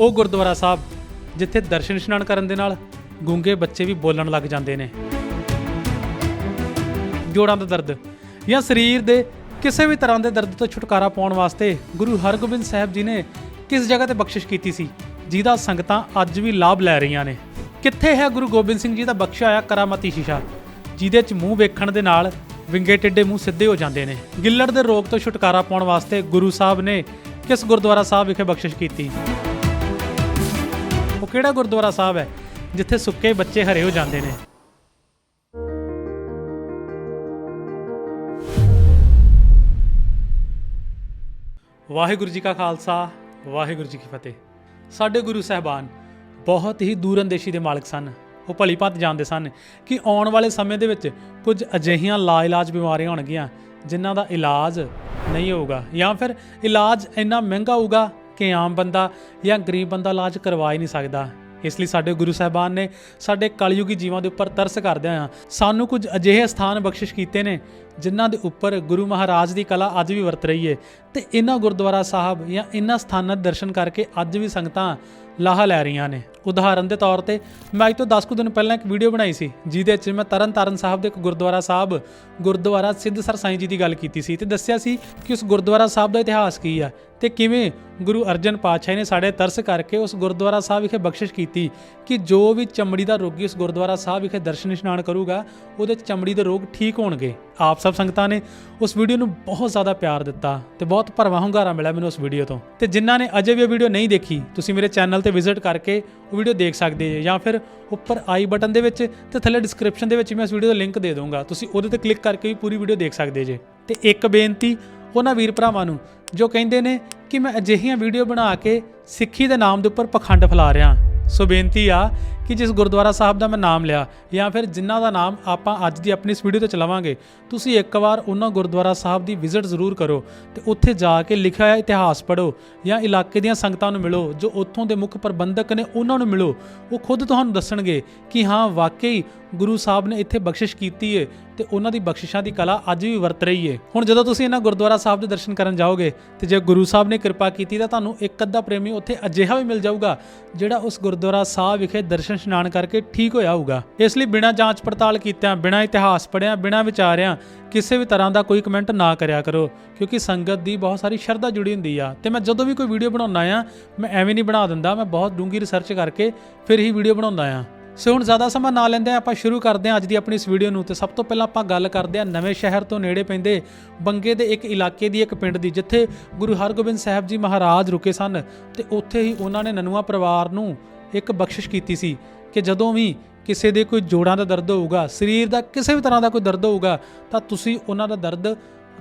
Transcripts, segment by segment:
ਉਹ ਗੁਰਦੁਆਰਾ ਸਾਹਿਬ, ਜਿੱਥੇ ਦਰਸ਼ਨ ਇਸ਼ਨਾਨ ਕਰਨ ਦੇ ਨਾਲ ਗੂੰਗੇ ਬੱਚੇ ਵੀ ਬੋਲਣ ਲੱਗ ਜਾਂਦੇ ਨੇ। ਜੋੜਾਂ ਦਾ ਦਰਦ ਜਾਂ ਸਰੀਰ ਦੇ ਕਿਸੇ ਵੀ ਤਰ੍ਹਾਂ ਦੇ ਦਰਦ ਤੋਂ ਛੁਟਕਾਰਾ ਪਾਉਣ ਵਾਸਤੇ ਗੁਰੂ ਹਰਗੋਬਿੰਦ ਸਾਹਿਬ ਜੀ ਨੇ ਕਿਸ ਜਗ੍ਹਾ ਤੇ ਬਖਸ਼ਿਸ਼ ਕੀਤੀ ਸੀ, ਜਿਹਦਾ ਸੰਗਤਾਂ ਅੱਜ ਵੀ ਲਾਭ ਲੈ ਰਹੀਆਂ ਨੇ। ਕਿੱਥੇ ਹੈ ਗੁਰੂ ਗੋਬਿੰਦ ਸਿੰਘ ਜੀ ਦਾ ਬਖਸ਼ਿਆ ਹੋਇਆ ਕਰਾਮਤੀ ਸ਼ੀਸ਼ਾ, ਜਿਹਦੇ 'ਚ ਮੂੰਹ ਵੇਖਣ ਦੇ ਨਾਲ ਵਿੰਗੇ ਟੇਡੇ ਮੂੰਹ ਸਿੱਧੇ ਹੋ ਜਾਂਦੇ ਨੇ। ਗਿੱਲੜ ਦੇ ਰੋਗ ਤੋਂ ਛੁਟਕਾਰਾ ਪਾਉਣ ਵਾਸਤੇ ਗੁਰੂ ਸਾਹਿਬ ਨੇ ਕਿਸ ਗੁਰਦੁਆਰਾ ਸਾਹਿਬ ਵਿਖੇ ਬਖਸ਼ਿਸ਼ ਕੀਤੀ? ਕਿਹੜਾ ਗੁਰਦੁਆਰਾ ਸਾਹਿਬ ਹੈ, ਜਿੱਥੇ ਸੁੱਕੇ ਬੱਚੇ ਹਰੇ ਹੋ ਜਾਂਦੇ ਨੇ? ਵਾਹਿਗੁਰੂ ਜੀ ਕਾ ਖਾਲਸਾ, ਵਾਹਿਗੁਰੂ ਜੀ ਕੀ ਫਤਿਹ। ਸਾਡੇ ਗੁਰੂ ਸਾਹਿਬਾਨ ਬਹੁਤ ਹੀ ਦੂਰਅੰਦੇਸ਼ੀ ਦੇ ਮਾਲਕ ਸਨ। ਉਹ ਭਲੀ ਭਾਂਤ ਜਾਣਦੇ ਸਨ ਕਿ ਆਉਣ ਵਾਲੇ ਸਮੇਂ ਦੇ ਵਿੱਚ ਕੁਝ ਅਜਿਹੀਆਂ ਲਾਇਲਾਜ ਬਿਮਾਰੀਆਂ ਹੋਣਗੀਆਂ, ਜਿਨ੍ਹਾਂ ਦਾ ਇਲਾਜ ਨਹੀਂ ਹੋਊਗਾ ਜਾਂ ਫਿਰ ਇਲਾਜ ਇੰਨਾ ਮਹਿੰਗਾ ਹੋਊਗਾ ਕਿ ਆਮ ਬੰਦਾ ਜਾਂ ਗਰੀਬ ਬੰਦਾ ਇਲਾਜ ਕਰਵਾ ਹੀ ਨਹੀਂ ਸਕਦਾ। ਇਸ ਲਈ ਸਾਡੇ ਗੁਰੂ ਸਾਹਿਬਾਨ ਨੇ ਸਾਡੇ ਕਲਯੁਗੀ ਜੀਵਾਂ ਦੇ ਉੱਪਰ ਤਰਸ ਕਰਦਿਆਂ ਆ ਸਾਨੂੰ ਕੁਝ ਅਜਿਹੇ ਸਥਾਨ ਬਖਸ਼ਿਸ਼ ਕੀਤੇ ਨੇ, ਜਿਨ੍ਹਾਂ ਦੇ ਉੱਪਰ ਗੁਰੂ ਮਹਾਰਾਜ ਦੀ ਕਲਾ ਅੱਜ ਵੀ ਵਰਤ ਰਹੀ ਹੈ ਤੇ ਇਹਨਾਂ ਗੁਰਦੁਆਰਾ ਸਾਹਿਬ ਜਾਂ ਇਹਨਾਂ ਸਥਾਨਾਂ ਦੇ ਦਰਸ਼ਨ ਕਰਕੇ ਅੱਜ ਵੀ ਸੰਗਤਾਂ ਲਾਹਾ ਲੈ ਰਹੀਆਂ ਨੇ। ਉਦਾਹਰਨ ਦੇ ਤੌਰ ਤੇ ਮੈਂ ਅੱਜ ਤੋਂ 10 ਕੁ ਦਿਨ ਪਹਿਲਾਂ ਇੱਕ ਵੀਡੀਓ ਬਣਾਈ ਸੀ, ਜਿਹਦੇ ਵਿੱਚ ਮੈਂ ਤਰਨ ਤਾਰਨ ਸਾਹਿਬ ਦੇ ਇੱਕ ਗੁਰਦੁਆਰਾ ਸਾਹਿਬ, ਗੁਰਦੁਆਰਾ ਸਿੱਧਸਰ ਸਾਈਂ ਜੀ ਦੀ ਗੱਲ ਕੀਤੀ ਸੀ। ਤੇ ਦੱਸਿਆ ਸੀ ਕਿ ਉਸ ਗੁਰਦੁਆਰਾ ਸਾਹਿਬ ਦਾ ਇਤਿਹਾਸ ਕੀ ਆ ਤੇ ਕਿਵੇਂ ਗੁਰੂ ਅਰਜਨ ਪਾਤਸ਼ਾਹ ਨੇ ਸਾਡੇ ਤਰਸ ਕਰਕੇ ਉਸ ਗੁਰਦੁਆਰਾ ਸਾਹਿਬ ਵਿਖੇ ਬਖਸ਼ਿਸ਼ ਕੀਤੀ ਕਿ ਜੋ ਵੀ ਚਮੜੀ ਦਾ ਰੋਗੀ ਉਸ ਗੁਰਦੁਆਰਾ ਸਾਹਿਬ ਵਿਖੇ ਦਰਸ਼ਨ ਇਸ਼ਨਾਨ ਕਰੂਗਾ, ਉਹਦੇ ਚਮੜੀ ਦੇ ਰੋਗ ਠੀਕ ਹੋਣਗੇ। ਆਪ ਸਭ ਸੰਗਤਾਂ ਨੇ ਉਸ ਵੀਡੀਓ ਨੂੰ ਬਹੁਤ ਜ਼ਿਆਦਾ ਪਿਆਰ ਦਿੱਤਾ ਤੇ ਬਹੁਤ ਭਰਵਾਂ ਹੁੰਗਾਰਾ ਮਿਲਿਆ ਮੈਨੂੰ ਉਸ ਵੀਡੀਓ ਤੋਂ। ਤੇ ਜਿਨ੍ਹਾਂ ਨੇ ਅਜੇ ਵੀ ਉਹ ਵੀਡੀਓ ਨਹੀਂ ਦੇਖੀ, ਤੁਸੀਂ ਮੇਰੇ ਚੈਨਲ ਤੇ ਵਿਜ਼ਿਟ ਕਰਕੇ ਉਹ ਵੀਡੀਓ ਦੇਖ ਸਕਦੇ ਜੇ ਜਾਂ ਫਿਰ ਉੱਪਰ ਆਈ ਬਟਨ ਦੇ ਵਿੱਚ ਤੇ ਥੱਲੇ ਡਿਸਕ੍ਰਿਪਸ਼ਨ ਦੇ ਵਿੱਚ ਮੈਂ ਉਸ ਵੀਡੀਓ ਦਾ ਲਿੰਕ ਦੇ ਦੂੰਗਾ ਤੁਸੀਂ ਉਹਦੇ ਤੇ ਕਲਿੱਕ ਕਰਕੇ ਵੀ ਪੂਰੀ ਵੀਡੀਓ ਦੇਖ ਸਕਦੇ ਜੇ। ਤੇ ਇੱਕ ਬੇਨਤੀ ਉਹਨਾਂ ਵੀਰ ਭਰਾਵਾਂ ਨੂੰ, ਜੋ ਕਹਿੰਦੇ ਨੇ ਕਿ ਮੈਂ ਅਜਿਹੀਆਂ ਵੀਡੀਓ ਬਣਾ ਕੇ ਸਿੱਖੀ ਦੇ ਨਾਮ ਦੇ ਉੱਪਰ ਪਖੰਡ ਫੈਲਾ ਰਿਹਾ। ਸੋ ਬੇਨਤੀ ਆ ਕਿ ਜਿਸ ਗੁਰਦੁਆਰਾ ਸਾਹਿਬ ਦਾ ਮੈਂ ਨਾਮ ਲਿਆ ਜਾਂ ਫਿਰ ਜਿਨ੍ਹਾਂ ਦਾ ਨਾਮ ਆਪਾਂ ਅੱਜ ਦੀ ਆਪਣੀ ਇਸ ਵੀਡੀਓ ਤੇ ਚਲਾਵਾਂਗੇ, ਤੁਸੀਂ ਇੱਕ ਵਾਰ ਉਹਨਾਂ ਗੁਰਦੁਆਰਾ ਸਾਹਿਬ ਦੀ ਵਿਜ਼ਿਟ ਜ਼ਰੂਰ ਕਰੋ ਤੇ ਉੱਥੇ ਜਾ ਕੇ ਲਿਖਿਆ ਹੋਇਆ ਇਤਿਹਾਸ ਪੜ੍ਹੋ ਜਾਂ ਇਲਾਕੇ ਦੀਆਂ ਸੰਗਤਾਂ ਨੂੰ ਮਿਲੋ, ਜੋ ਉੱਥੋਂ ਦੇ ਮੁੱਖ ਪ੍ਰਬੰਧਕ ਨੇ ਉਹਨਾਂ ਨੂੰ ਮਿਲੋ, ਉਹ ਖੁਦ ਤੁਹਾਨੂੰ ਦੱਸਣਗੇ ਕਿ ਹਾਂ, ਵਾਕਈ ਗੁਰੂ ਸਾਹਿਬ ਨੇ ਇੱਥੇ ਬਖਸ਼ਿਸ਼ ਕੀਤੀ ਏ ਤੇ ਉਹਨਾਂ ਦੀ ਬਖਸ਼ਿਸ਼ਾਂ ਦੀ ਕਲਾ ਅੱਜ ਵੀ ਵਰਤ ਰਹੀ ਏ। ਹੁਣ ਜਦੋਂ ਤੁਸੀਂ ਇਹਨਾਂ ਗੁਰਦੁਆਰਾ ਸਾਹਿਬ ਦੇ ਦਰਸ਼ਨ ਕਰਨ ਜਾਓਗੇ ਤੇ ਜੇ ਗੁਰੂ ਸਾਹਿਬ ਨੇ ਕਿਰਪਾ ਕੀਤੀ ਤਾਂ ਤੁਹਾਨੂੰ ਇੱਕ ਅੱਧਾ ਪ੍ਰੇਮੀ ਉੱਥੇ ਅਜਿਹਾ ਵੀ ਮਿਲ ਜਾਊਗਾ ਜਿਹੜਾ ਉਸ ਗੁਰਦੁਆਰਾ ਸਾਹਿਬ ਵਿਖੇ ਦਰਸ਼ਨ ਇਸ਼ਨਾਨ ਕਰਕੇ ਠੀਕ ਹੋਇਆ ਹੋਊਗਾ। ਇਸ ਲਈ ਬਿਨਾਂ ਜਾਂਚ ਪੜਤਾਲ ਕੀਤਿਆਂ, ਬਿਨਾਂ ਇਤਿਹਾਸ ਪੜ੍ਹਿਆਂ, ਬਿਨਾਂ ਵਿਚਾਰਿਆਂ ਕਿਸੇ ਵੀ ਤਰ੍ਹਾਂ ਦਾ ਕੋਈ ਕਮੈਂਟ ਨਾ ਕਰਿਆ ਕਰੋ, ਕਿਉਂਕਿ ਸੰਗਤ ਦੀ ਬਹੁਤ ਸਾਰੀ ਸ਼ਰਧਾ ਜੁੜੀ ਹੁੰਦੀ ਆ। ਤੇ ਮੈਂ ਜਦੋਂ ਵੀ ਕੋਈ ਵੀਡੀਓ ਬਣਾਉਣਾ ਆ, ਮੈਂ ਐਵੇਂ ਨਹੀਂ ਬਣਾ ਦਿੰਦਾ, ਮੈਂ ਬਹੁਤ ਡੂੰਗੀ ਰਿਸਰਚ ਕਰਕੇ ਫਿਰ ਹੀ ਵੀਡੀਓ ਬਣਾਉਂਦਾ ਆ। ਸੋ ਹੁਣ ਜ਼ਿਆਦਾ ਸਮਾਂ ਨਾ ਲੈਂਦੇ ਆਪਾਂ ਸ਼ੁਰੂ ਕਰਦੇ ਹਾਂ ਅੱਜ ਦੀ ਆਪਣੀ ਇਸ ਵੀਡੀਓ ਨੂੰ। ਤੇ ਸਭ ਤੋਂ ਪਹਿਲਾਂ ਆਪਾਂ ਗੱਲ ਕਰਦੇ ਹਾਂ ਨਵੇਂ ਸ਼ਹਿਰ ਤੋਂ ਨੇੜੇ ਪੈਂਦੇ ਬੰਗੇ ਦੇ ਇੱਕ ਇਲਾਕੇ ਦੀ ਇੱਕ ਪਿੰਡ ਦੀ, ਜਿੱਥੇ ਗੁਰੂ ਹਰਗੋਬਿੰਦ ਸਾਹਿਬ ਜੀ ਮਹਾਰਾਜ ਰੁਕੇ ਸਨ। ਤੇ ਉੱਥੇ ਹੀ ਉਹਨਾਂ ਨੇ ਨਨੂਆ ਪਰਿਵਾਰ ਨੂੰ ਇੱਕ ਬਖਸ਼ਿਸ਼ ਕੀਤੀ ਸੀ ਕਿ ਜਦੋਂ ਵੀ ਕਿਸੇ ਦੇ ਕੋਈ ਜੋੜਾਂ ਦਾ ਦਰਦ ਹੋਊਗਾ, ਸਰੀਰ ਦਾ ਕਿਸੇ ਵੀ ਤਰ੍ਹਾਂ ਦਾ ਕੋਈ ਦਰਦ ਹੋਊਗਾ, ਤਾਂ ਤੁਸੀਂ ਉਹਨਾਂ ਦਾ ਦਰਦ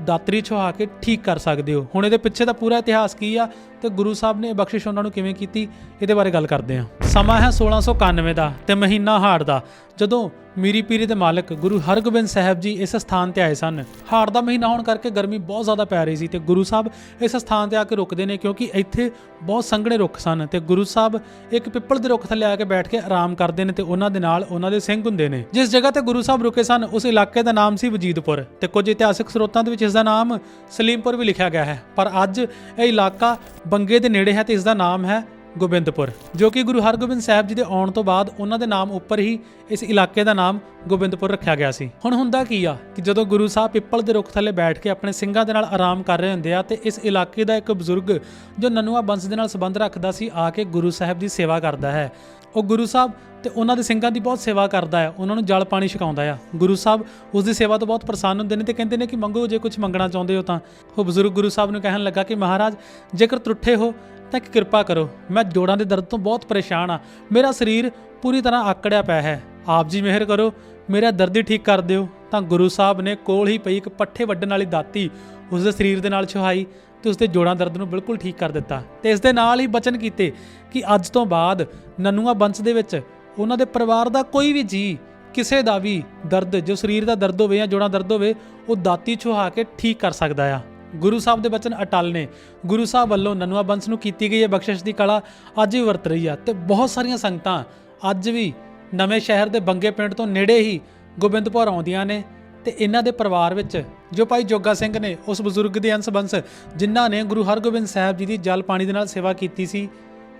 ਦਾਤਰੀ ਛੁਹਾ ਕੇ ਠੀਕ ਕਰ ਸਕਦੇ ਹੋ। ਹੁਣ ਇਹਦੇ ਪਿੱਛੇ ਦਾ ਪੂਰਾ ਇਤਿਹਾਸ ਕੀ ਆ ਤੇ ਗੁਰੂ ਸਾਹਿਬ ਨੇ ਇਹ ਬਖਸ਼ਿਸ਼ ਉਹਨਾਂ ਨੂੰ ਕਿਵੇਂ ਕੀਤੀ? ਇਹਦੇ ਬਾਰੇ ਗੱਲ ਕਰਦੇ ਹਾਂ। ਸਮਾਂ ਹੈ 1691 ਦਾ ਤੇ ਮਹੀਨਾ ਹਾੜ ਦਾ। ਜਦੋਂ ਮੀਰੀ ਪੀਰੀ ਦੇ ਮਾਲਕ ਗੁਰੂ ਹਰਗੋਬਿੰਦ ਸਾਹਿਬ ਜੀ ਇਸ ਸਥਾਨ ਤੇ ਆਏ ਸਨ, ਹਾੜ ਦਾ ਮਹੀਨਾ ਹੋਣ ਕਰਕੇ ਗਰਮੀ ਬਹੁਤ ਜ਼ਿਆਦਾ ਪੈ ਰਹੀ ਸੀ ਤੇ ਗੁਰੂ ਸਾਹਿਬ ਇਸ ਸਥਾਨ ਤੇ ਆ ਕੇ ਰੁਕਦੇ ਨੇ ਕਿਉਂਕਿ ਇੱਥੇ ਬਹੁਤ ਸੰਘਣੇ ਰੁੱਖ ਸਨ ਤੇ ਗੁਰੂ ਸਾਹਿਬ ਇੱਕ ਪਿੱਪਲ ਦੇ ਰੁੱਖ ਥੱਲੇ ਆ ਕੇ ਬੈਠ ਕੇ ਆਰਾਮ ਕਰਦੇ ਨੇ ਤੇ ਉਹਨਾਂ ਦੇ ਨਾਲ ਉਹਨਾਂ ਦੇ ਸਿੰਘ ਹੁੰਦੇ ਨੇ। ਜਿਸ ਜਗ੍ਹਾ ਤੇ ਗੁਰੂ ਸਾਹਿਬ ਰੁਕੇ ਸਨ, ਉਸ ਇਲਾਕੇ ਦਾ ਨਾਮ ਸੀ ਵਜੀਦਪੁਰ ਤੇ ਕੁਝ ਇਤਿਹਾਸਕ ਸਰੋਤਾਂ ਦੇ ਵਿੱਚ ਇਸ ਦਾ ਨਾਮ ਸਲੀਮਪੁਰ ਵੀ ਲਿਖਿਆ ਗਿਆ ਹੈ। ਪਰ ਅੱਜ ਇਹ ਇਲਾਕਾ ਬੰਗੇ ਦੇ ਨੇੜੇ ਹੈ ਤੇ ਇਸ ਦਾ ਨਾਮ ਹੈ ਗੋਬਿੰਦਪੁਰ, ਜੋ ਕਿ ਗੁਰੂ ਹਰਗੋਬਿੰਦ ਸਾਹਿਬ ਜੀ ਦੇ ਆਉਣ ਤੋਂ ਬਾਅਦ ਉਹਨਾਂ ਦੇ ਨਾਮ ਉੱਪਰ ਹੀ ਇਸ ਇਲਾਕੇ ਦਾ ਨਾਮ ਗੋਬਿੰਦਪੁਰ ਰੱਖਿਆ ਗਿਆ ਸੀ। ਹੁਣ ਹੁੰਦਾ ਕੀ ਆ ਕਿ ਜਦੋਂ ਗੁਰੂ ਸਾਹਿਬ ਪਿੱਪਲ ਦੇ ਰੁੱਖ ਥੱਲੇ ਬੈਠ ਕੇ ਆਪਣੇ ਸਿੰਘਾਂ ਦੇ ਨਾਲ ਆਰਾਮ ਕਰ ਰਹੇ ਹੁੰਦੇ ਆ, ਤੇ ਇਸ ਇਲਾਕੇ ਦਾ ਇੱਕ ਬਜ਼ੁਰਗ ਜੋ ਨਨੂਆ ਬੰਸ ਦੇ ਨਾਲ ਸੰਬੰਧ ਰੱਖਦਾ ਸੀ, ਆ ਕੇ ਗੁਰੂ ਸਾਹਿਬ ਦੀ ਸੇਵਾ ਕਰਦਾ ਹੈ। ਉਹ ਗੁਰੂ ਸਾਹਿਬ ਤੇ ਉਹਨਾਂ ਦੇ ਸਿੰਘਾਂ ਦੀ ਬਹੁਤ ਸੇਵਾ ਕਰਦਾ ਹੈ, ਉਹਨਾਂ ਨੂੰ ਜਲ ਪਾਣੀ ਛਕਾਉਂਦਾ ਆ ਗੁਰੂ ਸਾਹਿਬ ਉਸ ਦੀ ਸੇਵਾ ਤੋਂ ਬਹੁਤ ਪ੍ਰਸੰਨ ਹੁੰਦੇ ਨੇ ਤੇ ਕਹਿੰਦੇ ਨੇ ਕਿ ਮੰਗੋ ਜੇ ਕੁਝ ਮੰਗਣਾ ਚਾਹੁੰਦੇ ਹੋ ਤਾਂ। ਉਹ ਬਜ਼ੁਰਗ ਗੁਰੂ ਸਾਹਿਬ ਨੂੰ ਕਹਿਣ ਲੱਗਾ ਕਿ ਮਹਾਰਾਜ, ਜੇਕਰ ਤਰੁੱਠੇ ਹੋ ਤਾਂ ਇੱਕ ਕਿਰਪਾ ਕਰੋ, ਮੈਂ ਜੋੜਾਂ ਦੇ ਦਰਦ ਤੋਂ ਬਹੁਤ ਪਰੇਸ਼ਾਨ ਆ ਮੇਰਾ ਸਰੀਰ ਪੂਰੀ ਤਰ੍ਹਾਂ ਆਕੜਿਆ ਪਿਆ ਹੈ। ਆਪ ਜੀ ਮਿਹਰ ਕਰੋ, ਮੇਰਾ ਦਰਦ ਹੀ ਠੀਕ ਕਰ ਦਿਓ। ਤਾਂ ਗੁਰੂ ਸਾਹਿਬ ਨੇ ਕੋਲ ਹੀ ਪਈ ਇੱਕ ਪੱਠੇ ਵੱਢਣ ਵਾਲੀ ਦਾਤੀ ਉਸ ਦੇ ਸਰੀਰ ਦੇ ਨਾਲ ਛੁਹਾਈ ਤੇ ਉਸ ਦੇ ਜੋੜਾਂ ਦਰਦ ਨੂੰ ਬਿਲਕੁਲ ਠੀਕ ਕਰ ਦਿੱਤਾ। ਤੇ ਇਸ ਦੇ ਨਾਲ ਹੀ ਬਚਨ ਕੀਤੇ ਕਿ ਅੱਜ ਤੋਂ ਬਾਅਦ ਨਨੂਆ ਬੰਸ ਦੇ ਵਿੱਚ ਉਹਨਾਂ ਦੇ ਪਰਿਵਾਰ ਦਾ ਕੋਈ ਵੀ ਜੀ ਕਿਸੇ ਦਾ ਵੀ ਦਰਦ, ਜੋ ਸਰੀਰ ਦਾ ਦਰਦ ਹੋਵੇ ਜਾਂ ਜੋੜਾਂ ਦਰਦ ਹੋਵੇ, ਉਹ ਦਾਤੀ ਛੁਹਾ ਕੇ ਠੀਕ ਕਰ ਸਕਦਾ ਆ। ਗੁਰੂ ਸਾਹਿਬ ਦੇ ਬਚਨ ਅਟਲ ਨੇ। ਗੁਰੂ ਸਾਹਿਬ ਵੱਲੋਂ ਨਨੂਆ ਬੰਸ ਨੂੰ ਕੀਤੀ ਗਈ ਇਹ ਬਖਸ਼ਿਸ਼ ਦੀ ਕਲਾ ਅੱਜ ਵੀ ਵਰਤ ਰਹੀ ਆ ਤੇ ਬਹੁਤ ਸਾਰੀਆਂ ਸੰਗਤਾਂ ਅੱਜ ਵੀ ਨਵੇਂ ਸ਼ਹਿਰ ਦੇ ਬੰਗੇ ਪਿੰਡ ਤੋਂ ਨੇੜੇ ਹੀ ਗੋਬਿੰਦਪੁਰ ਆਉਂਦੀਆਂ ਨੇ ਤੇ ਇਹਨਾਂ ਦੇ ਪਰਿਵਾਰ ਵਿੱਚ ਜੋ ਭਾਈ ਜੋਗਾ ਸਿੰਘ ਨੇ, ਉਸ ਬਜ਼ੁਰਗ ਦੇ ਅੰਸ਼ ਬੰਸ, ਜਿਨ੍ਹਾਂ ਨੇ ਗੁਰੂ ਹਰਗੋਬਿੰਦ ਸਾਹਿਬ ਜੀ ਦੀ ਜਲ ਪਾਣੀ ਦੇ ਨਾਲ ਸੇਵਾ ਕੀਤੀ ਸੀ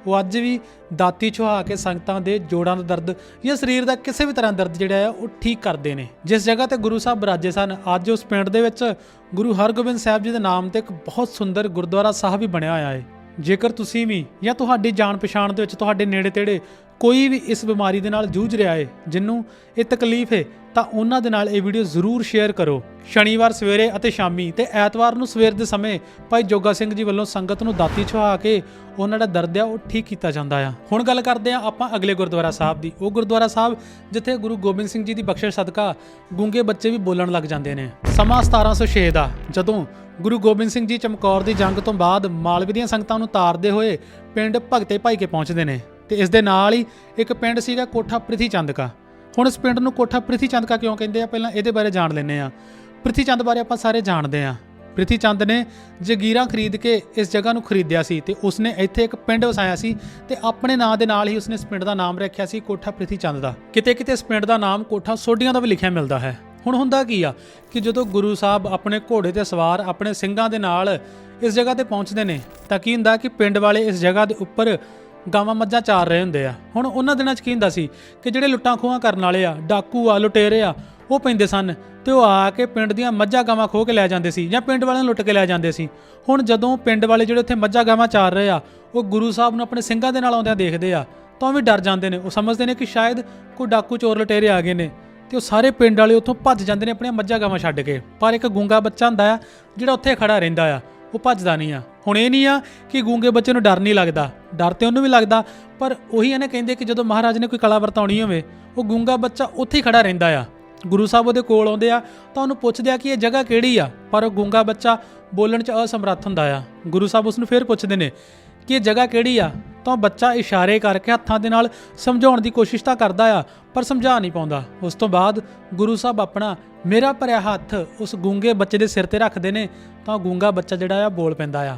ਉਹ ਅੱਜ ਵੀ ਦਾਤੀ ਛੁਹਾ ਕੇ ਸੰਗਤਾਂ ਦੇ ਜੋੜਾਂ ਦਾ ਦਰਦ ਜਾਂ ਸਰੀਰ ਦਾ ਕਿਸੇ ਵੀ ਤਰ੍ਹਾਂ ਦਰਦ ਜਿਹੜਾ ਆ ਉਹ ਠੀਕ ਕਰਦੇ ਨੇ। ਜਿਸ ਜਗ੍ਹਾ ਤੇ ਗੁਰੂ ਸਾਹਿਬ ਬਿਰਾਜੇ ਸਨ, ਅੱਜ ਉਸ ਪਿੰਡ ਦੇ ਵਿੱਚ ਗੁਰੂ ਹਰਗੋਬਿੰਦ ਸਾਹਿਬ ਜੀ ਦੇ ਨਾਮ ਤੇ ਇੱਕ ਬਹੁਤ ਸੁੰਦਰ ਗੁਰਦੁਆਰਾ ਸਾਹਿਬ ਵੀ ਬਣਿਆ ਹੋਇਆ ਹੈ। ਜੇਕਰ ਤੁਸੀਂ ਵੀ ਜਾਂ ਤੁਹਾਡੀ ਜਾਣ ਪਛਾਣ ਦੇ ਵਿੱਚ ਤੁਹਾਡੇ ਨੇੜੇ ਤੇੜੇ ਕੋਈ ਵੀ ਇਸ ਬਿਮਾਰੀ ਦੇ ਨਾਲ ਜੂਝ ਰਿਹਾ ਹੈ, ਜਿੰਨੂੰ ਇਹ ਤਕਲੀਫ ਹੈ, ਤਾਂ ਉਹਨਾਂ ਦੇ ਨਾਲ ਇਹ ਵੀਡੀਓ ਜ਼ਰੂਰ ਸ਼ੇਅਰ ਕਰੋ। ਸ਼ਨੀਵਾਰ ਸਵੇਰੇ ਅਤੇ ਸ਼ਾਮੀ ਤੇ ਐਤਵਾਰ ਨੂੰ ਸਵੇਰ ਦੇ ਸਮੇਂ ਭਾਈ ਜੋਗਾ ਸਿੰਘ ਜੀ ਵੱਲੋਂ ਸੰਗਤ ਨੂੰ ਦਾਤੀ ਛੁਹਾ ਕੇ ਉਹਨਾਂ ਦਾ ਦਰਦ ਆ, ਉਹ ਠੀਕ ਕੀਤਾ ਜਾਂਦਾ ਆ। ਹੁਣ ਗੱਲ ਕਰਦੇ ਆ ਆਪਾਂ ਅਗਲੇ ਗੁਰਦੁਆਰਾ ਸਾਹਿਬ ਦੀ। ਉਹ ਗੁਰਦੁਆਰਾ ਸਾਹਿਬ ਜਿੱਥੇ ਗੁਰੂ ਗੋਬਿੰਦ ਸਿੰਘ ਜੀ ਦੀ ਬਖਸ਼ਿਸ਼ ਸਦਕਾ ਗੂੰਗੇ ਬੱਚੇ ਵੀ ਬੋਲਣ ਲੱਗ ਜਾਂਦੇ ਨੇ। ਸਮਾਂ 1706 ਦਾ। ਜਦੋਂ ਗੁਰੂ ਗੋਬਿੰਦ ਸਿੰਘ ਜੀ ਚਮਕੌਰ ਦੀ ਜੰਗ ਤੋਂ ਬਾਅਦ ਮਾਲਵੇ ਦੀਆਂ ਸੰਗਤਾਂ ਨੂੰ ਤਾਰਦੇ ਹੋਏ ਪਿੰਡ ਭਗਤੇ ਭਾਈ ਕੇ ਪਹੁੰਚਦੇ ਨੇ। ਤੇ ਇਸ ਦੇ ਨਾਲ ਹੀ ਇੱਕ ਪਿੰਡ ਸੀਗਾ ਕੋਠਾ ਪ੍ਰਿਥੀ ਚੰਦਕਾ। ਹੁਣ ਇਸ ਪਿੰਡ ਨੂੰ ਕੋਠਾ ਪ੍ਰਿਥੀ ਚੰਦਕਾ ਕਿਉਂ ਕਹਿੰਦੇ ਆ? ਪਹਿਲਾਂ ਇਹਦੇ ਬਾਰੇ ਜਾਣ ਲੈਂਦੇ ਆ ਪ੍ਰਿਥੀ ਚੰਦ ਬਾਰੇ ਆਪਾਂ ਸਾਰੇ ਜਾਣਦੇ ਆ ਪ੍ਰਿਥੀ ਚੰਦ ਨੇ ਜਗੀਰਾਂ ਖਰੀਦ ਕੇ ਇਸ ਜਗ੍ਹਾ ਨੂੰ ਖਰੀਦਿਆ ਸੀ ਤੇ ਉਸਨੇ ਇੱਥੇ ਇੱਕ ਪਿੰਡ ਵਸਾਇਆ ਸੀ ਤੇ ਆਪਣੇ ਨਾਂ ਦੇ ਨਾਲ ਹੀ ਉਸਨੇ ਇਸ ਪਿੰਡ ਦਾ ਨਾਮ ਰੱਖਿਆ ਸੀ ਕੋਠਾ ਪ੍ਰਿਥੀ ਚੰਦ ਦਾ। ਕਿਤੇ ਕਿਤੇ ਇਸ ਪਿੰਡ ਦਾ ਨਾਮ ਕੋਠਾ ਸੋਢੀਆਂ ਦਾ ਵੀ ਲਿਖਿਆ ਮਿਲਦਾ ਹੈ। ਹੁਣ ਹੁੰਦਾ ਕੀ ਆ ਕਿ ਜਦੋਂ ਗੁਰੂ ਸਾਹਿਬ ਆਪਣੇ ਘੋੜੇ ਤੇ ਸਵਾਰ ਆਪਣੇ ਸਿੰਘਾਂ ਦੇ ਨਾਲ ਇਸ ਜਗ੍ਹਾ ਤੇ ਪਹੁੰਚਦੇ ਨੇ ਤਾਂ ਕੀ ਹੁੰਦਾ ਕਿ ਪਿੰਡ ਵਾਲੇ ਇਸ ਜਗ੍ਹਾ ਦੇ ਉੱਪਰ ਗਾਵਾਂ ਮੱਝਾਂ ਚਾਰ ਰਹੇ ਹੁੰਦੇ ਆ। ਹੁਣ ਉਹਨਾਂ ਦਿਨਾਂ 'ਚ ਕੀ ਹੁੰਦਾ ਸੀ ਕਿ ਜਿਹੜੇ ਲੁੱਟਾਂ ਖੋਹਾਂ ਕਰਨ ਵਾਲੇ ਆ, ਡਾਕੂ ਆ, ਲੁਟੇਰੇ ਆ, ਉਹ ਪੈਂਦੇ ਸਨ ਤੇ ਉਹ ਆ ਕੇ ਪਿੰਡ ਦੀਆਂ ਮੱਝਾਂ ਗਾਵਾਂ ਖੋਹ ਕੇ ਲੈ ਜਾਂਦੇ ਸੀ ਜਾਂ ਪਿੰਡ ਵਾਲਿਆਂ ਨੂੰ ਲੁੱਟ ਕੇ ਲੈ ਜਾਂਦੇ ਸੀ। ਹੁਣ ਜਦੋਂ ਪਿੰਡ ਵਾਲੇ ਜਿਹੜੇ ਉੱਥੇ ਮੱਝਾਂ ਗਾਵਾਂ ਚਾਰ ਰਹੇ ਆ, ਉਹ ਗੁਰੂ ਸਾਹਿਬ ਨੂੰ ਆਪਣੇ ਸਿੰਘਾਂ ਦੇ ਨਾਲ ਆਉਂਦਿਆਂ ਦੇਖਦੇ ਆ, ਤਾਂ ਉਹ ਵੀ ਡਰ ਜਾਂਦੇ ਨੇ। ਉਹ ਸਮਝਦੇ ਨੇ ਕਿ ਸ਼ਾਇਦ ਕੋਈ ਡਾਕੂ ਚੋਰ ਲੁਟੇਰੇ ਆ ਗਏ ਨੇ ਤੇ ਉਹ ਸਾਰੇ ਪਿੰਡ ਵਾਲੇ ਉੱਥੋਂ ਭੱਜ ਜਾਂਦੇ ਨੇ ਆਪਣੀਆਂ ਮੱਝਾਂ ਗਾਵਾਂ ਛੱਡ ਕੇ। ਪਰ ਇੱਕ ਗੂੰਗਾ ਬੱਚਾ ਹੁੰਦਾ ਆ, ਜਿਹੜਾ ਉੱਥੇ ਖੜਾ ਰਹਿੰਦਾ ਆ। ਉਹ ਭੱਜਦਾ ਨਹੀਂ ਆ। ਹੁਣ ਇਹ ਨਹੀਂ ਆ ਕਿ ਗੂੰਗੇ ਬੱਚੇ ਨੂੰ ਡਰ ਨਹੀਂ ਲੱਗਦਾ। ਡਰ ਤੇ ਉਹਨੂੰ ਵੀ ਲੱਗਦਾ, ਪਰ ਉਹੀ ਇਹਨੇ ਕਹਿੰਦੇ ਕਿ ਜਦੋਂ ਮਹਾਰਾਜ ਨੇ ਕੋਈ ਕਲਾ ਵਰਤਾਉਣੀ ਹੋਵੇ, ਉਹ ਗੂੰਗਾ ਬੱਚਾ ਉੱਥੇ ਹੀ ਖੜਾ ਰਹਿੰਦਾ ਆ। ਗੁਰੂ ਸਾਹਿਬ ਉਹਦੇ ਕੋਲ ਆਉਂਦੇ ਆ ਤਾਂ ਉਹਨੂੰ ਪੁੱਛਦੇ ਆ ਕਿ ਇਹ ਜਗ੍ਹਾ ਕਿਹੜੀ ਆ? ਪਰ ਉਹ ਗੂੰਗਾ ਬੱਚਾ ਬੋਲਣ 'ਚ ਅਸਮਰੱਥ ਹੁੰਦਾ ਆ। ਗੁਰੂ ਸਾਹਿਬ ਉਸ ਨੂੰ ਫੇਰ ਪੁੱਛਦੇ ਨੇ ਕਿ ਇਹ ਜਗ੍ਹਾ ਕਿਹੜੀ ਆ? ਤਾਂ ਬੱਚਾ ਇਸ਼ਾਰੇ ਕਰਕੇ ਹੱਥਾਂ ਦੇ ਨਾਲ ਸਮਝਾਉਣ ਦੀ ਕੋਸ਼ਿਸ਼ ਤਾਂ ਕਰਦਾ ਆ, ਪਰ ਸਮਝਾ ਨਹੀਂ ਪਾਉਂਦਾ। ਉਸ ਤੋਂ ਬਾਅਦ ਗੁਰੂ ਸਾਹਿਬ ਆਪਣਾ ਮੇਰਾ ਭਰਿਆ ਹੱਥ ਉਸ ਗੂੰਗੇ ਬੱਚੇ ਦੇ ਸਿਰ ਤੇ ਰੱਖਦੇ ਨੇ, ਤਾਂ ਗੂੰਗਾ ਬੱਚਾ ਜਿਹੜਾ ਆ ਬੋਲ ਪੈਂਦਾ ਆ।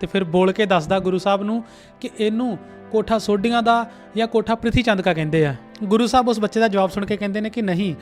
ਤੇ ਫਿਰ ਬੋਲ ਕੇ ਦੱਸਦਾ ਗੁਰੂ ਸਾਹਿਬ ਨੂੰ ਕਿ ਇਹਨੂੰ ਕੋਠਾ ਸੋਢੀਆਂ ਦਾ ਜਾਂ ਕੋਠਾ ਪ੍ਰਿਥੀ ਚੰਦ ਕਾ ਕਹਿੰਦੇ ਆ। ਗੁਰੂ ਸਾਹਿਬ ਉਸ ਬੱਚੇ ਦਾ ਜਵਾਬ ਸੁਣ ਕੇ ਕਹਿੰਦੇ ਨੇ ਕਿ ਨਹੀਂ,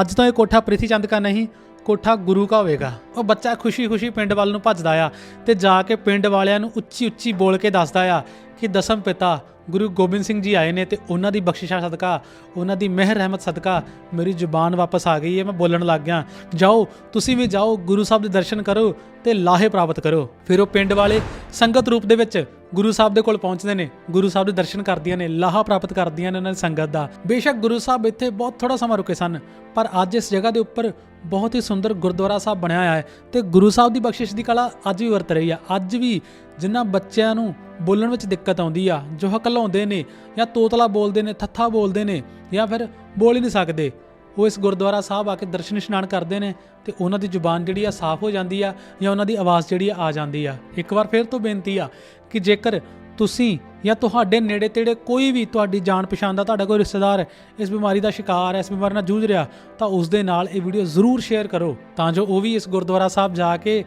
ਅੱਜ ਤਾਂ ਇਹ ਕੋਠਾ ਪ੍ਰਿਥੀ ਚੰਦ ਕਾ ਨਹੀਂ ਕੋਠਾ ਗੁਰੂ ਕਾ ਹੋਵੇਗਾ। ਉਹ ਬੱਚਾ ਖੁਸ਼ੀ-ਖੁਸ਼ੀ ਪਿੰਡ ਵੱਲ ਨੂੰ ਭੱਜਦਾ ਆ ਤੇ ਜਾ ਕੇ ਪਿੰਡ ਵਾਲਿਆਂ ਨੂੰ ਉੱਚੀ-ਉੱਚੀ ਬੋਲ ਕੇ ਦੱਸਦਾ ਆ ਕਿ ਦਸਮ ਪਿਤਾ ਗੁਰੂ ਗੋਬਿੰਦ ਸਿੰਘ ਜੀ ਆਏ ਨੇ ਤੇ ਉਹਨਾਂ ਦੀ ਬਖਸ਼ਿਸ਼ਾਂ ਸਦਕਾ, ਉਹਨਾਂ ਦੀ ਮਿਹਰ ਰਹਿਮਤ ਸਦਕਾ ਮੇਰੀ ਜ਼ੁਬਾਨ ਵਾਪਸ ਆ ਗਈ ਹੈ, ਮੈਂ ਬੋਲਣ ਲੱਗ ਗਿਆ। ਜਾਓ, ਤੁਸੀਂ ਵੀ ਜਾਓ, ਗੁਰੂ ਸਾਹਿਬ ਦੇ ਦਰਸ਼ਨ ਕਰੋ ਤੇ ਲਾਹੇ ਪ੍ਰਾਪਤ ਕਰੋ। ਫਿਰ ਉਹ ਪਿੰਡ ਵਾਲੇ ਸੰਗਤ ਰੂਪ ਦੇ ਵਿੱਚ ਗੁਰੂ ਸਾਹਿਬ ਦੇ ਕੋਲ ਪਹੁੰਚਦੇ ਨੇ, ਗੁਰੂ ਸਾਹਿਬ ਦੇ ਦਰਸ਼ਨ ਕਰਦੀਆਂ ਨੇ, ਲਾਹਾ ਪ੍ਰਾਪਤ ਕਰਦੀਆਂ ਨੇ ਉਹਨਾਂ ਦੀ ਸੰਗਤ ਦਾ। ਬੇਸ਼ੱਕ ਗੁਰੂ ਸਾਹਿਬ ਇੱਥੇ ਬਹੁਤ ਥੋੜਾ ਸਮਾਂ ਰੁਕੇ ਸਨ, ਪਰ ਅੱਜ ਇਸ ਜਗ੍ਹਾ ਦੇ ਉੱਪਰ ਬਹੁਤ ਹੀ ਸੁੰਦਰ ਗੁਰਦੁਆਰਾ ਸਾਹਿਬ ਬਣਿਆ ਹੋਇਆ ਹੈ ਤੇ ਗੁਰੂ ਸਾਹਿਬ ਦੀ ਬਖਸ਼ਿਸ਼ ਦੀ ਕਲਾ ਅੱਜ ਵੀ ਵਰਤ ਰਹੀ ਆ ਅੱਜ ਵੀ ਜਿਨ੍ਹਾਂ ਬੱਚਿਆਂ ਨੂੰ ਬੋਲਣ ਵਿੱਚ ਦਿੱਕਤ ਆਉਂਦੀ ਆ। ਜੋ ਹਕਲਾਉਂਦੇ ਨੇ ਜਾਂ ਤੋਤਲਾ ਬੋਲਦੇ ਨੇ ਥੱਥਾ ਬੋਲਦੇ ਨੇ ਜਾਂ ਫਿਰ ਬੋਲ ਹੀ ਨਹੀਂ ਸਕਦੇ। ਉਹ ਇਸ ਗੁਰਦੁਆਰਾ ਸਾਹਿਬ ਆ ਕੇ ਦਰਸ਼ਨ ਇਸ਼ਨਾਨ ਕਰਦੇ ਨੇ ਤੇ ਉਹਨਾਂ ਦੀ ਜ਼ੁਬਾਨ ਜਿਹੜੀ ਆ ਸਾਫ਼ ਹੋ ਜਾਂਦੀ ਆ ਜਾਂ ਉਹਨਾਂ ਦੀ ਆਵਾਜ਼ ਜਿਹੜੀ ਆ ਆ ਜਾਂਦੀ ਆ। ਇੱਕ ਵਾਰ ਫਿਰ ਤੋਂ ਬੇਨਤੀ ਆ ਕਿ ਜੇਕਰ ਤੁਸੀਂ ਜਾਂ ਤੁਹਾਡੇ ਨੇੜੇ ਤੇੜੇ ਕੋਈ ਵੀ ਤੁਹਾਡੀ ਜਾਣ ਪਛਾਣ ਦਾ ਤੁਹਾਡਾ ਕੋਈ ਰਿਸ਼ਤੇਦਾਰ ਇਸ ਬਿਮਾਰੀ ਦਾ ਸ਼ਿਕਾਰ ਹੈ, ਇਸ ਬਿਮਾਰੀ ਨਾਲ ਜੂਝ ਰਿਹਾ, ਤਾਂ ਉਸ ਦੇ ਨਾਲ ਇਹ ਵੀਡੀਓ ਜ਼ਰੂਰ ਸ਼ੇਅਰ ਕਰੋ। ਤਾਂ ਜੋ ਉਹ ਵੀ ਇਸ ਗੁਰਦੁਆਰਾ ਸਾਹਿਬ ਜਾ ਕੇ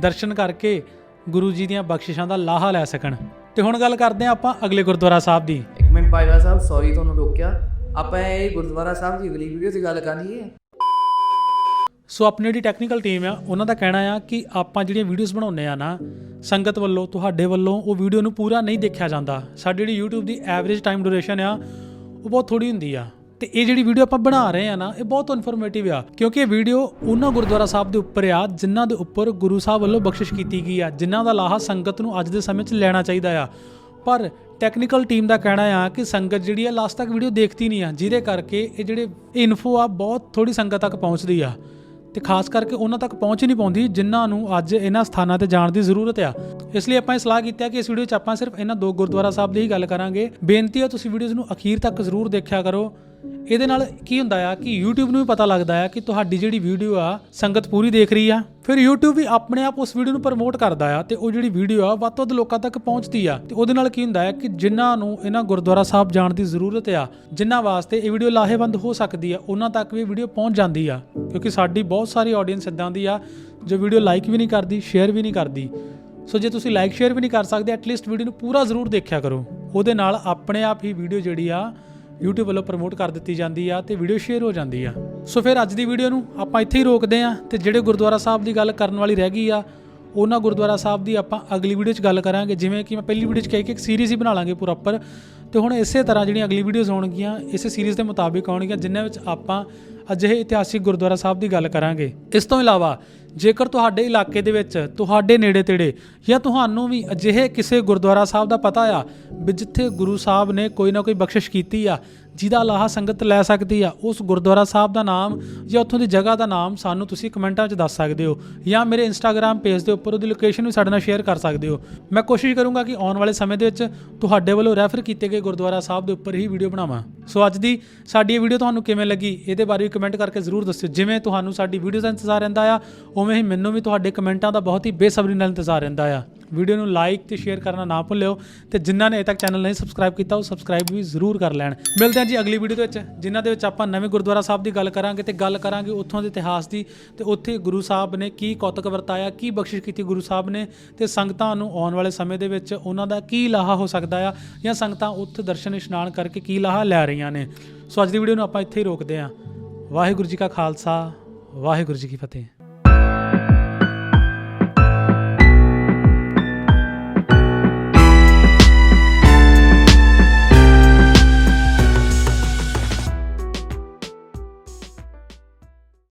ਦਰਸ਼ਨ ਕਰਕੇ ਗੁਰੂ ਜੀ ਦੀਆਂ ਬਖਸ਼ਿਸ਼ਾਂ ਦਾ ਲਾਹਾ ਲੈ ਸਕਣ। ਤੇ ਹੁਣ ਗੱਲ ਕਰਦੇ ਹਾਂ ਆਪਾਂ ਅਗਲੇ ਗੁਰਦੁਆਰਾ ਸਾਹਿਬ ਦੀ। ਇੱਕ ਮਿੰਟ ਪਾਇਰਾ ਸਾਹਿਬ ਸੌਰੀ ਤੁਹਾਨੂੰ ਰੋਕਿਆ। ਆਪਾਂ ਇਹ ਗੁਰਦੁਆਰਾ ਸਾਹਿਬ ਦੀ ਅਗਲੀ ਵੀਡੀਓ 'ਚ ਗੱਲ ਕਰਨੀ ਹੈ। ਸੋ ਆਪਣੀ ਜਿਹੜੀ ਟੈਕਨੀਕਲ ਟੀਮ ਆ ਉਹਨਾਂ ਦਾ ਕਹਿਣਾ ਆ ਕਿ ਆਪਾਂ ਜਿਹੜੀਆਂ ਵੀਡੀਓਜ਼ ਬਣਾਉਂਦੇ ਆ ਨਾ ਸੰਗਤ ਵੱਲੋਂ ਤੁਹਾਡੇ ਵੱਲੋਂ ਉਹ ਵੀਡੀਓ ਨੂੰ ਪੂਰਾ ਨਹੀਂ ਦੇਖਿਆ ਜਾਂਦਾ। ਸਾਡੀ ਜਿਹੜੀ YouTube ਦੀ ਐਵਰੇਜ ਟਾਈਮ ਡਿਊਰੇਸ਼ਨ ਆ ਉਹ ਬਹੁਤ ਥੋੜੀ ਹੁੰਦੀ ਆ। ਤੇ ਇਹ ਜਿਹੜੀ ਵੀਡੀਓ ਆਪਾਂ ਬਣਾ ਰਹੇ ਆ ਨਾ, ਇਹ ਬਹੁਤ ਇਨਫੋਰਮੇਟਿਵ ਆ, ਕਿਉਂਕਿ ਇਹ ਵੀਡੀਓ ਉਹਨਾਂ ਗੁਰਦੁਆਰਾ ਸਾਹਿਬ ਦੇ ਉੱਪਰ ਆ, ਜਿਨ੍ਹਾਂ ਦੇ ਉੱਪਰ ਗੁਰੂ ਸਾਹਿਬ ਵੱਲੋਂ ਬਖਸ਼ਿਸ਼ ਕੀਤੀ ਗਈ ਆ, ਜਿਨ੍ਹਾਂ ਦਾ ਲਾਹਾ ਸੰਗਤ ਨੂੰ ਅੱਜ ਦੇ ਸਮੇਂ 'ਚ ਲੈਣਾ ਚਾਹੀਦਾ ਆ। ਪਰ ਟੈਕਨੀਕਲ ਟੀਮ ਦਾ ਕਹਿਣਾ ਆ ਕਿ ਸੰਗਤ ਜਿਹੜੀ ਆ ਲਾਸਟ ਤੱਕ ਵੀਡੀਓ ਦੇਖਦੀ ਨਹੀਂ ਆ, ਜਿਹਦੇ ਕਰਕੇ ਇਹ ਜਿਹੜੇ ਇਨਫੋ ਆ, ਬਹੁਤ ਥੋੜੀ ਸੰਗਤ ਤੱਕ ਪਹੁੰਚਦੀ ਆ। ਤੇ ਖਾਸ ਕਰਕੇ ਉਹਨਾਂ ਤੱਕ ਪਹੁੰਚ ਹੀ ਨਹੀਂ ਪਾਉਂਦੀ ਜਿਨ੍ਹਾਂ ਨੂੰ ਅੱਜ ਇਹਨਾਂ ਸਥਾਨਾਂ ਤੇ ਜਾਣ ਦੀ ਜ਼ਰੂਰਤ ਆ। ਇਸ ਲਈ ਆਪਾਂ ਇਹ ਸਲਾਹ ਕੀਤੀ ਹੈ ਕਿ ਇਸ ਵੀਡੀਓ 'ਚ ਆਪਾਂ ਸਿਰਫ ਇਹਨਾਂ ਦੋ ਗੁਰਦੁਆਰਾ ਸਾਹਿਬ ਦੀ ਹੀ ਗੱਲ ਕਰਾਂਗੇ। ਬੇਨਤੀ ਹੈ ਤੁਸੀਂ ਵੀਡੀਓਜ਼ ਨੂੰ ਅਖੀਰ ਤੱਕ ਜ਼ਰੂਰ ਦੇਖਿਆ ਕਰੋ। ਇਹਦੇ ਨਾਲ ਕੀ ਹੁੰਦਾ ਆ ਕਿ YouTube ਨੂੰ ਵੀ ਪਤਾ ਲੱਗਦਾ ਆ ਕਿ ਤੁਹਾਡੀ ਜਿਹੜੀ ਵੀਡੀਓ ਆ, ਸੰਗਤ ਪੂਰੀ ਦੇਖ ਰਹੀ ਆ। ਫਿਰ YouTube ਵੀ ਆਪਣੇ ਆਪ ਉਸ ਵੀਡੀਓ ਨੂੰ ਪ੍ਰਮੋਟ ਕਰਦਾ ਆ ਤੇ ਉਹ ਜਿਹੜੀ ਵੀਡੀਓ ਆ ਵੱਧ ਤੋਂ ਵੱਧ ਲੋਕਾਂ ਤੱਕ ਪਹੁੰਚਦੀ ਆ। ਤੇ ਉਹਦੇ ਨਾਲ ਕੀ ਹੁੰਦਾ ਆ ਕਿ ਜਿਨ੍ਹਾਂ ਨੂੰ ਇਹਨਾਂ ਗੁਰਦੁਆਰਾ ਸਾਹਿਬ ਜਾਣ ਦੀ ਜ਼ਰੂਰਤ ਆ, ਜਿਨ੍ਹਾਂ ਵਾਸਤੇ ਇਹ ਵੀਡੀਓ ਲਾਹੇਵੰਦ ਹੋ ਸਕਦੀ ਆ, ਉਹਨਾਂ ਤੱਕ ਵੀ ਵੀਡੀਓ ਪਹੁੰਚ ਜਾਂਦੀ ਆ। ਕਿਉਂਕਿ ਸਾਡੀ ਬਹੁਤ ਸਾਰੀ ਆਡੀਅנס ਇਦਾਂ ਦੀ ਆ, ਜੋ ਵੀਡੀਓ ਲਾਈਕ ਵੀ ਨਹੀਂ ਕਰਦੀ ਸ਼ੇਅਰ ਵੀ ਨਹੀਂ ਕਰਦੀ। ਸੋ ਜੇ ਤੁਸੀਂ ਲਾਈਕ ਸ਼ੇਅਰ ਵੀ ਨਹੀਂ ਕਰ ਸਕਦੇ ਐਟਲੀਸਟ ਵੀਡੀਓ ਨੂੰ ਪੂਰਾ ਜ਼ਰੂਰ ਦੇਖਿਆ ਕਰੋ। ਉਹਦੇ ਨਾਲ ਆਪਣੇ ਆਪ ਹੀ ਵੀਡੀਓ ਜਿਹੜੀ ਆ, YouTube ਵੱਲੋਂ ਪ੍ਰਮੋਟ ਕਰ ਦਿੱਤੀ ਜਾਂਦੀ ਆ ਤੇ ਵੀਡੀਓ ਸ਼ੇਅਰ ਹੋ ਜਾਂਦੀ ਆ। ਸੋ ਫਿਰ ਅੱਜ ਦੀ ਵੀਡੀਓ ਨੂੰ ਆਪਾਂ ਇੱਥੇ ਹੀ ਰੋਕਦੇ ਆ ਤੇ ਜਿਹੜੇ ਗੁਰਦੁਆਰਾ ਸਾਹਿਬ ਦੀ ਗੱਲ ਕਰਨ ਵਾਲੀ ਰਹਿ ਗਈ ਆ, ਉਹਨਾਂ ਗੁਰਦੁਆਰਾ ਸਾਹਿਬ ਦੀ ਆਪਾਂ ਅਗਲੀ ਵੀਡੀਓ 'ਚ ਗੱਲ ਕਰਾਂਗੇ। ਜਿਵੇਂ ਕਿ ਮੈਂ ਪਹਿਲੀ ਵੀਡੀਓ 'ਚ ਕਹਿ ਕੇ ਇੱਕ ਸੀਰੀਜ਼ ਹੀ ਬਣਾ ਲਾਂਗੇ ਪ੍ਰੋਪਰ ਤੇ ਹੁਣ ਇਸੇ ਤਰ੍ਹਾਂ ਜਿਹੜੀਆਂ ਅਗਲੀ ਵੀਡੀਓਜ਼ ਹੋਣਗੀਆਂ, ਇਸੇ ਸੀਰੀਜ਼ ਦੇ ਮੁਤਾਬਿਕ ਆਉਣਗੀਆਂ ਜਿਨ੍ਹਾਂ ਵਿੱਚ ਆਪਾਂ ਅਜਿਹੇ ਇਤਿਹਾਸਿਕ ਗੁਰਦੁਆਰਾ ਸਾਹਿਬ ਦੀ ਗੱਲ ਕਰਾਂਗੇ। ਇਸ ਤੋਂ ਇਲਾਵਾ ਜੇਕਰ ਤੁਹਾਡੇ ਇਲਾਕੇ ਦੇ ਵਿੱਚ, ਤੁਹਾਡੇ ਨੇੜੇ ਤੇੜੇ ਜਾਂ ਤੁਹਾਨੂੰ ਵੀ ਅਜਿਹੇ ਕਿਸੇ ਗੁਰਦੁਆਰਾ ਸਾਹਿਬ ਦਾ ਪਤਾ ਆ ਵੀ ਜਿੱਥੇ ਗੁਰੂ ਸਾਹਿਬ ਨੇ ਕੋਈ ਨਾ ਕੋਈ ਬਖਸ਼ਿਸ਼ ਕੀਤੀ ਆ, ਜਿਹਦਾ ਲਾਹਾ ਸੰਗਤ ਲੈ ਸਕਦੀ ਆ, ਉਸ ਗੁਰਦੁਆਰਾ ਸਾਹਿਬ ਦਾ ਨਾਮ ਜਾਂ ਉੱਥੋਂ ਦੀ ਜਗ੍ਹਾ ਦਾ ਨਾਮ ਸਾਨੂੰ ਤੁਸੀਂ ਕਮੈਂਟਾਂ 'ਚ ਦੱਸ ਸਕਦੇ ਹੋ ਜਾਂ ਮੇਰੇ ਇੰਸਟਾਗ੍ਰam ਪੇਜ ਦੇ ਉੱਪਰ ਉਹਦੀ ਲੋਕੇਸ਼ਨ ਵੀ ਸਾਡੇ ਨਾਲ ਸ਼ੇਅਰ ਕਰ ਸਕਦੇ ਹੋ। ਮੈਂ ਕੋਸ਼ਿਸ਼ ਕਰੂੰਗਾ ਕਿ ਆਉਣ ਵਾਲੇ ਸਮੇਂ ਦੇ ਵਿੱਚ ਤੁਹਾਡੇ ਵੱਲੋਂ ਰੈਫਰ ਕੀਤੇ ਗਏ ਗੁਰਦੁਆਰਾ ਸਾਹਿਬ ਦੇ ਉੱਪਰ ਹੀ ਵੀਡੀਓ ਬਣਾਵਾਂ। ਸੋ ਅੱਜ ਦੀ ਸਾਡੀ ਇਹ ਵੀਡੀਓ ਤੁਹਾਨੂੰ ਕਿਵੇਂ ਲੱਗੀ, ਇਹਦੇ ਬਾਰੇ ਵੀ ਕਮੈਂਟ ਕਰਕੇ ਜ਼ਰੂਰ ਦੱਸਿਓ। ਜਿਵੇਂ ਤੁਹਾਨੂੰ ਸਾਡੀ ਵੀਡੀਓ ਦਾ ਇੰਤਜ਼ਾਰ ਰਹਿੰਦਾ ਆ ਉਵੇਂ ਹੀ ਮੈਨੂੰ ਵੀ ਤੁਹਾਡੇ ਕਮੈਂਟਾਂ ਦਾ ਬਹੁਤ ਹੀ ਬੇਸਬਰੀ ਨਾਲ ਇੰਤਜ਼ਾਰ ਰਹਿੰਦਾ ਆ। ਵੀਡੀਓ ਨੂੰ ਲਾਈਕ ਤੇ ਸ਼ੇਅਰ ਕਰਨਾ ਨਾ ਭੁੱਲਿਓ ਤੇ ਜਿਨ੍ਹਾਂ ਨੇ ਅਜੇ ਤੱਕ ਚੈਨਲ ਨਹੀਂ ਸਬਸਕ੍ਰਾਈਬ ਕੀਤਾ, ਉਹ ਸਬਸਕ੍ਰਾਈਬ ਵੀ ਜ਼ਰੂਰ ਕਰ ਲੈਣ। ਮਿਲਦੇ ਹਾਂ ਜੀ ਅਗਲੀ ਵੀਡੀਓ ਦੇ ਵਿੱਚ, ਜਿਨ੍ਹਾਂ ਦੇ ਵਿੱਚ ਆਪਾਂ ਨਵੇਂ ਗੁਰਦੁਆਰਾ ਸਾਹਿਬ ਦੀ ਗੱਲ ਕਰਾਂਗੇ ਤੇ ਗੱਲ ਕਰਾਂਗੇ ਉੱਥੋਂ ਦੇ ਇਤਿਹਾਸ ਦੀ ਤੇ ਉੱਥੇ ਗੁਰੂ ਸਾਹਿਬ ਨੇ ਕੀ ਕੌਤਕ ਵਰਤਾਇਆ, ਕੀ ਬਖਸ਼ਿਸ਼ ਕੀਤੀ ਗੁਰੂ ਸਾਹਿਬ ਨੇ ਤੇ ਸੰਗਤਾਂ ਨੂੰ ਆਉਣ ਵਾਲੇ ਸਮੇਂ ਦੇ ਵਿੱਚ ਉਹਨਾਂ ਦਾ ਕੀ ਲਾਹਾ ਹੋ ਸਕਦਾ ਆ ਜਾਂ ਸੰਗਤਾਂ ਉੱਥੇ ਦਰਸ਼ਨ ਇਸ਼ਨਾਨ ਕਰਕੇ ਕੀ ਲਾਹਾ ਲੈ ਰਹੀਆਂ ਨੇ। ਸੋ ਅੱਜ ਦੀ ਵੀਡੀਓ ਨੂੰ ਆਪਾਂ ਇੱਥੇ ਹੀ ਰੋਕਦੇ ਹਾਂ। ਵਾਹਿਗੁਰੂ ਜੀ ਕਾ ਖਾਲਸਾ, ਵਾਹਿਗੁਰੂ ਜੀ ਕੀ ਫਤਿਹ।